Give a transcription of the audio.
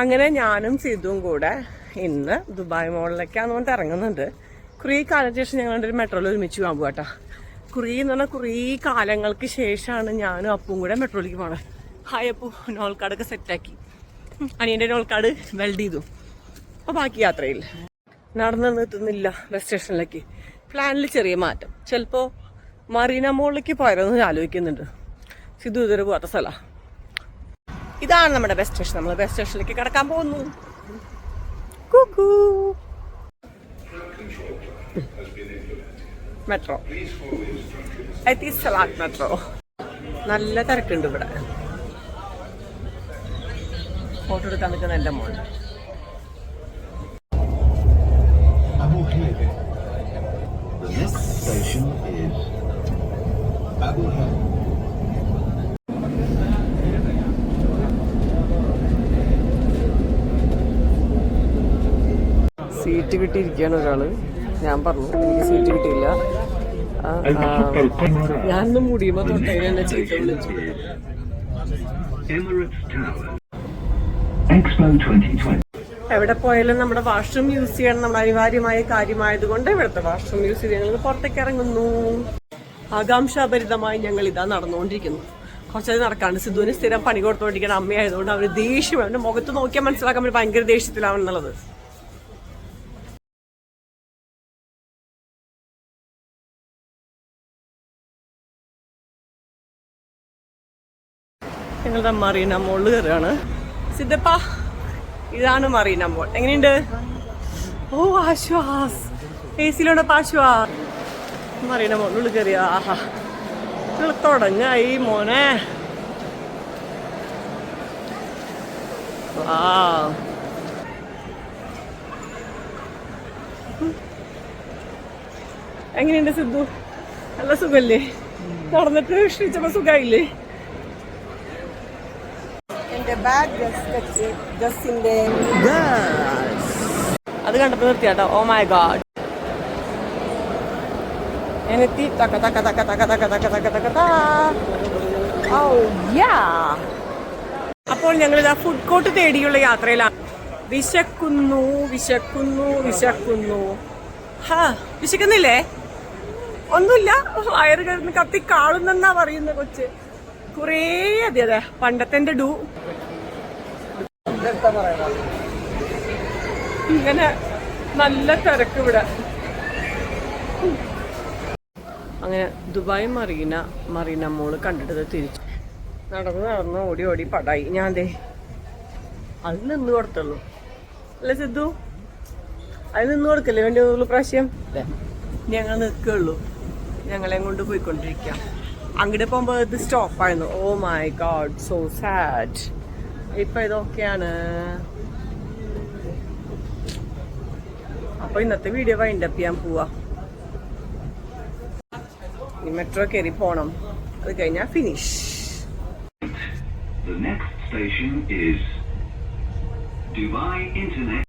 അങ്ങനെ ഞാനും സിദ്ധുവും കൂടെ ഇന്ന് ദുബായ് മോളിലേക്കാന്ന് പറഞ്ഞിട്ട് ഇറങ്ങുന്നുണ്ട്. കുറേ കാലത്തിന് ശേഷം ഞങ്ങളുടെ ഒരു മെട്രോയിൽ ഒരുമിച്ച് പോകാൻ പോകട്ടാ കുറേ എന്ന് പറഞ്ഞാൽ കുറേ കാലങ്ങൾക്ക് ശേഷമാണ് ഞാനും അപ്പും കൂടെ മെട്രോയിലേക്ക് പോകണത് ഹായ് അപ്പു നോൾ കാർഡൊക്കെ സെറ്റാക്കി. അനിയന്റെ നോൾക്കാട് വെൽഡ് ചെയ്തു. അപ്പോൾ ബാക്കി യാത്രയിൽ. നടന്നു നിർത്തുന്നില്ല ബസ് സ്റ്റേഷനിലേക്ക് പ്ലാനിൽ ചെറിയ മാറ്റം. ചിലപ്പോൾ മറീന മോളിലേക്ക് പോയാലോ ഞാൻ ആലോചിക്കുന്നുണ്ട്. സിദ്ധു ഇതുവരെ പോകാത്ത സ്ഥലമാണ് ഇതാണ് നമ്മുടെ ബസ് സ്റ്റേഷൻ നമ്മൾ ബസ് സ്റ്റേഷനിലേക്ക് കിടക്കാൻ പോകുന്നു. കുക്കു. മെട്രോ. സലാഡ് മെട്രോ. നല്ല തിരക്കുണ്ട് ഇവിടെ. ഫോട്ടോ എടുക്കാൻ നിൽക്കുന്ന എന്റെ മോൾ. The next station is Abu Dhabi. Seat കിട്ടിയിരിക്കുകയാണ് ഒരാൾ. ഞാൻ പറഞ്ഞു എനിക്ക് സീറ്റ് കിട്ടിയില്ല. ഞാനൊന്നും മുടിയുമ്പോ തൊട്ടേ എന്നെ ചീത്ത വിളിച്ചു. Emirates Tower. Expo 2020. എവിടെ പോയാലും നമ്മുടെ വാഷ്റൂം യൂസ് ചെയ്യണം. നമ്മുടെ അനിവാര്യമായ കാര്യമായതുകൊണ്ട് ഇവിടുത്തെ വാഷ്റൂം യൂസ് ചെയ്ത് ഞങ്ങൾ പുറത്തേക്ക് ഇറങ്ങുന്നു. ആകാംക്ഷാഭരിതമായി ഞങ്ങൾ ഇതാ നടന്നുകൊണ്ടിരിക്കുന്നു. കുറച്ചത് നടക്കാണ്ട് സിദ്ധുവിന് സ്ഥിരം പണി കൊടുത്തോണ്ടിരിക്കുന്ന അമ്മയായതുകൊണ്ട് അവർ ദേഷ്യം. അവന്റെ മുഖത്ത് നോക്കിയാൽ മനസ്സിലാക്കാൻ ഭയങ്കര ദേഷ്യത്തിലാവെന്നുള്ളത് ഞങ്ങളുടെ മറീന മോൾ കയറുകയാണ്. സിദ്ധപ്പ ഇതാണ് മറീന മോൾ. എങ്ങനെയുണ്ട്? ഓ ആശ്വാസ്. എ സിയിലുണ്ടപ്പോ ആശ്വാസ്. മറീന മോളിൽ കയറിയ. ആഹാ. തുടങ്ങായി മോനെ. ആ എങ്ങനെയുണ്ട് സിദ്ധു? നല്ല സുഖല്ലേ? നടന്നിട്ട് ക്ഷണിച്ചപ്പോ സുഖമായില്ലേ എന്റെ ബാഗ് ജസ്റ്റിന്റെ അത് കണ്ടപ്പോ നിർത്തിയാട്ടോ. ഓ മൈ ഗാഡ് ഞാനെത്തി തക്ക തക്ക തക്ക തക്ക തക്ക തക്ക തക്ക തക്ക. ഔ, യാ. അപ്പോൾ ഞങ്ങൾ ഇതാ ഫുഡ് കോർട്ട് തേടിയുള്ള യാത്രയിലാണ്. വിശക്കുന്നു വിശക്കുന്നു വിശക്കുന്നു. ഹാ വിശക്കുന്നില്ലേ? ഒന്നുമില്ല. വയറ് കിടന്ന് കത്തി കാളുന്നെന്നാ പറയുന്ന കൊച്ച്. കുറേ അതെ അതെ. പണ്ടത്തെ ഡു. ഇങ്ങനെ നല്ല തിരക്ക് ഇവിടെ. അങ്ങനെ ദുബായ് മറീന മറീന മോൾ കണ്ടിട്ട് തിരിച്ചു. നടന്ന് നടന്ന് ഓടി ഓടി പടായി. ഞാൻ ദേ അതിൽ നിന്ന് കൊടുത്തുള്ളൂ. അല്ലേ സിദ്ധു അതിൽ നിന്ന് കൊടുക്കല്ലേ വേണ്ടി ഉള്ളൂ പ്രാവശ്യം? ഞങ്ങൾ നിൽക്കുള്ളൂ. ഞങ്ങളെ കൊണ്ട് പോയിക്കൊണ്ടിരിക്കാം. അങ്ങോട്ട് പോകുമ്പോൾ ഇത് സ്റ്റോപ്പായിരുന്നു oh my God so sad ഇപ്പൊ ഇതൊക്കെയാണ്. അപ്പൊ ഇന്നത്തെ വീഡിയോ വൈൻഡപ്പ് ചെയ്യാൻ പോവാ. മെട്രോ കയറി പോണം. അത് കഴിഞ്ഞാ ഫിനിഷ് Dubai Internet.